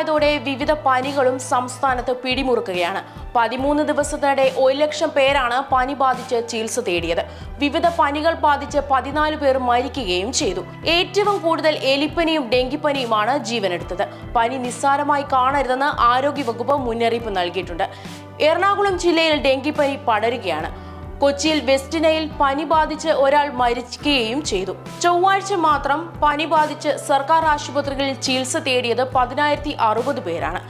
ആരംഭിച്ചതോടെ വിവിധ പനികളും സംസ്ഥാനത്ത് പിടിമുറുക്കുകയാണ്. പതിമൂന്ന് ദിവസത്തിനിടെ ഒരു ലക്ഷം പേരാണ് പനി ബാധിച്ച് ചികിത്സ തേടിയത്. വിവിധ പനികൾ ബാധിച്ച് പതിനാല് പേർ മരിക്കുകയും ചെയ്തു. ഏറ്റവും കൂടുതൽ എലിപ്പനിയും ഡെങ്കിപ്പനിയുമാണ് ജീവനെടുത്തത്. പനി നിസ്സാരമായി കാണരുതെന്ന് ആരോഗ്യവകുപ്പ് മുന്നറിയിപ്പ് നൽകിയിട്ടുണ്ട്. എറണാകുളം ജില്ലയിൽ ഡെങ്കിപ്പനി പടരുകയാണ്. കൊച്ചിയിൽ വെസ്റ്റിനയിൽ പനി ബാധിച്ച് ഒരാൾ മരിക്കുകയും ചെയ്തു. ചൊവ്വാഴ്ച മാത്രം പനി ബാധിച്ച് സർക്കാർ ആശുപത്രികളിൽ ചികിത്സ തേടിയത് പതിനായിരത്തി അറുപത് പേരാണ്.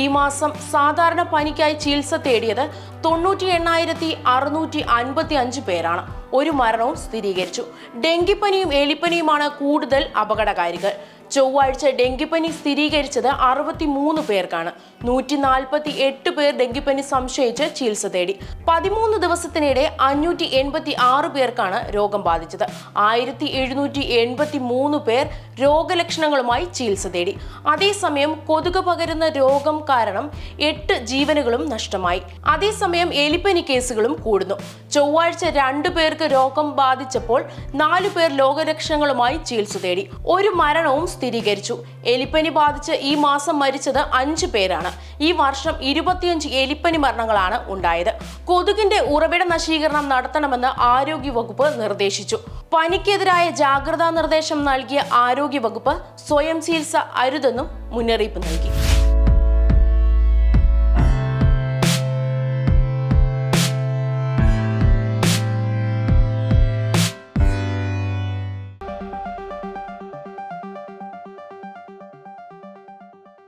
ഈ മാസം സാധാരണ പനിക്കായി ചികിത്സ തേടിയത് തൊണ്ണൂറ്റി എണ്ണായിരത്തി അറുന്നൂറ്റി അൻപത്തി അഞ്ച് പേരാണ്. ഒരു മരണവും സ്ഥിരീകരിച്ചു. ഡെങ്കിപ്പനിയും എലിപ്പനിയുമാണ് കൂടുതൽ അപകടകാരികൾ. ചൊവ്വാഴ്ച ഡെങ്കിപ്പനി സ്ഥിരീകരിച്ചത് അറുപത്തി മൂന്ന് പേർക്കാണ്. നൂറ്റി നാൽപ്പത്തി എട്ട് പേർ ഡെങ്കിപ്പനി സംശയിച്ച് ചികിത്സ തേടി. പതിമൂന്ന് ദിവസത്തിനിടെ അഞ്ഞൂറ്റി എൺപത്തി ആറ് പേർക്കാണ് രോഗം ബാധിച്ചത്. ആയിരത്തി എഴുന്നൂറ്റി എൺപത്തി മൂന്ന് പേർ രോഗലക്ഷണങ്ങളുമായി ചികിത്സ തേടി. അതേസമയം കൊതുക് പകരുന്ന രോഗം കാരണം എട്ട് ജീവനുകളും നഷ്ടമായി. അതേസമയം എലിപ്പനി കേസുകളും കൂടുന്നു. ചൊവ്വാഴ്ച രണ്ടു പേർക്ക് രോഗം ബാധിച്ചപ്പോൾ നാലു പേർ രോഗലക്ഷണങ്ങളുമായി ചികിത്സ തേടി. ഒരു മരണവും സ്ഥിരീകരിച്ചു. എലിപ്പനി ബാധിച്ച് ഈ മാസം മരിച്ചത് അഞ്ച് പേരാണ്. ഈ വർഷം ഇരുപത്തിയഞ്ച് എലിപ്പനി മരണങ്ങളാണ് ഉണ്ടായത്. കൊതുകിന്റെ ഉറവിട നശീകരണം നടത്തണമെന്ന് ആരോഗ്യവകുപ്പ് നിർദ്ദേശിച്ചു. പനിക്കെതിരായ ജാഗ്രതാ നിർദ്ദേശം നൽകിയ ആരോഗ്യവകുപ്പ് സ്വയം ചികിത്സ അരുതെന്നും മുന്നറിയിപ്പ് നൽകി.